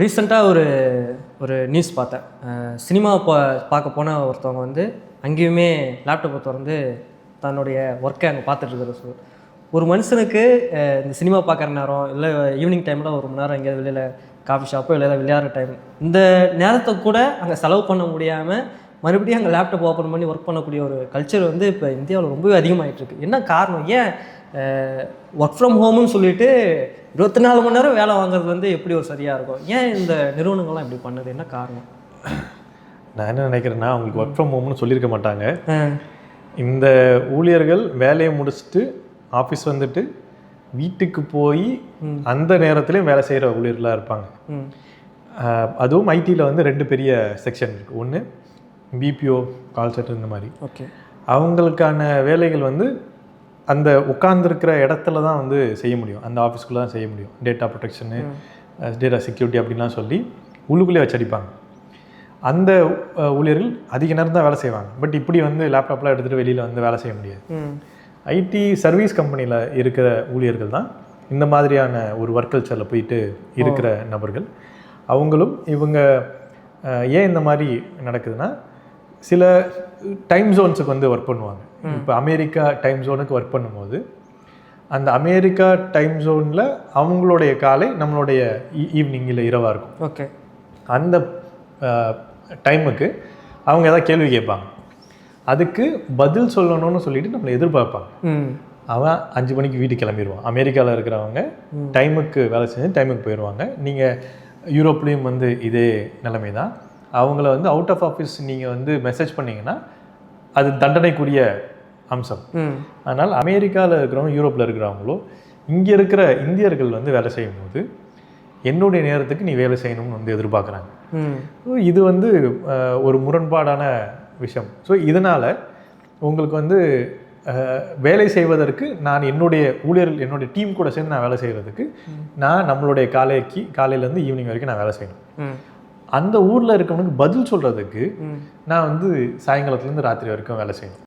ரீசெண்டாக ஒரு ஒரு நியூஸ் பார்த்தேன். சினிமா பா பார்க்க போன ஒருத்தவங்க வந்து அங்கேயுமே லேப்டாப்பை திறந்து தன்னுடைய ஒர்க்கை அங்கே பார்த்துட்டு இருக்கிற சொல் ஒரு மனுஷனுக்கு இந்த சினிமா பார்க்குற நேரம் இல்லை ஈவினிங் டைமில் ஒரு மணி நேரம் எங்கேயாவது வெளியில் காஃபி ஷாப்போ இல்லை விளையாடுற டைம் இந்த நேரத்தை கூட அங்கே செலவு பண்ண முடியாமல் மறுபடியும் அங்கே லேப்டாப் ஓப்பன் பண்ணி ஒர்க் பண்ணக்கூடிய ஒரு கல்ச்சர் வந்து இப்போ இந்தியாவில் ரொம்பவே அதிகமாகிட்டு இருக்கு. என்ன காரணம்? ஏன் ஒர்க் ஃப்ரம் ஹோம்னு சொல்லிட்டு இருபத்தி நாலு மணி நேரம் வேலை வாங்குறது வந்து எப்படி ஒரு சரியாக இருக்கும்? ஏன் இந்த நிறுவனங்கள்லாம் இப்படி பண்ணுது? என்ன காரணம்? நான் என்ன நினைக்கிறேன்னா அவங்களுக்கு ஒர்க் ஃப்ரம் ஹோம்னு சொல்லியிருக்க மாட்டாங்க. இந்த ஊழியர்கள் வேலையை முடிச்சுட்டு ஆஃபீஸ் வந்துட்டு வீட்டுக்கு போய் அந்த நேரத்துலையும் வேலை செய்கிற ஊழியர்களாக இருப்பாங்க. அதுவும் ஐடியில் வந்து ரெண்டு பெரிய செக்ஷன் இருக்குது ஒன்று பிபிஓ கால் சென்டர் இந்த மாதிரி. ஓகே. அவங்களுக்கான வேலைகள் வந்து அந்த உட்கார்ந்துருக்கிற இடத்துல தான் வந்து செய்ய முடியும். அந்த ஆஃபீஸ்க்குள்ளே தான் செய்ய முடியும். டேட்டா ப்ரொடெக்ஷனு டேட்டா செக்யூரிட்டி அப்படின்லாம் சொல்லி உள்ளுக்குள்ளே வச்சடிப்பாங்க அந்த ஊழியர்கள் அதிக நேரம் தான் வேலை செய்வாங்க. பட் இப்படி வந்து லேப்டாப்லாம் எடுத்துகிட்டு வெளியில் வந்து வேலை செய்ய முடியாது. ஐடி சர்வீஸ் கம்பெனியில் இருக்கிற ஊழியர்கள் தான் இந்த மாதிரியான ஒரு ஒர்க் கல்ச்சரில் போயிட்டு இருக்கிற நபர்கள். அவங்களும் இவங்க ஏன் இந்த மாதிரி நடக்குதுன்னா சில டைம் ஜோன்ஸுக்கு வந்து ஒர்க் பண்ணுவாங்க. இப்போ அமெரிக்கா டைம் ஜோனுக்கு ஒர்க் பண்ணும்போது அந்த அமெரிக்கா டைம் ஜோனில் அவங்களுடைய காலை நம்மளுடைய ஈவினிங் இல்லை இரவாக இருக்கும். ஓகே அந்த டைமுக்கு அவங்க ஏதாவது கேள்வி கேட்பாங்க. அதுக்கு பதில் சொல்லணும்னு சொல்லிட்டு நம்மளை எதிர்பார்ப்பாங்க. அவன் அஞ்சு மணிக்கு வீட்டுக்கு கிளம்பிடுவான். அமெரிக்காவில் இருக்கிறவங்க டைமுக்கு வேலை செஞ்சு டைமுக்கு போயிடுவாங்க. நீங்கள் யூரோப்லேயும் வந்து இதே நிலைமை தான் அவங்கள வந்து அவுட் ஆஃப் ஆஃபீஸ் நீங்கள் வந்து மெசேஜ் பண்ணீங்கன்னா அது தண்டனைக்குரிய அம்சம். ம். ஆனால் அமெரிக்காவில் இருக்கிறவங்க யூரோப்பில் இருக்கிறவங்களோ இங்கே இருக்கிற இந்தியர்கள் வந்து வேலை செய்யும்போது என்னுடைய நேரத்துக்கு நீ வேலை செய்யணும்னு வந்து எதிர்பார்க்குறாங்க. இது வந்து ஒரு முரண்பாடான விஷயம். ஸோ இதனால் உங்களுக்கு வந்து வேலை செய்வதற்கு நான் என்னுடைய ஊழியர்கள் என்னுடைய டீம் கூட சேர்ந்து நான் வேலை செய்கிறதுக்கு நான் நம்மளுடைய காலைக்கு காலையிலேருந்து ஈவினிங் வரைக்கும் நான் வேலை செய்யணும். அந்த ஊரில் இருக்கவனுக்கு பதில் சொல்கிறதுக்கு நான் வந்து சாயங்காலத்துலேருந்து ராத்திரி வரைக்கும் வேலை செய்யணும்.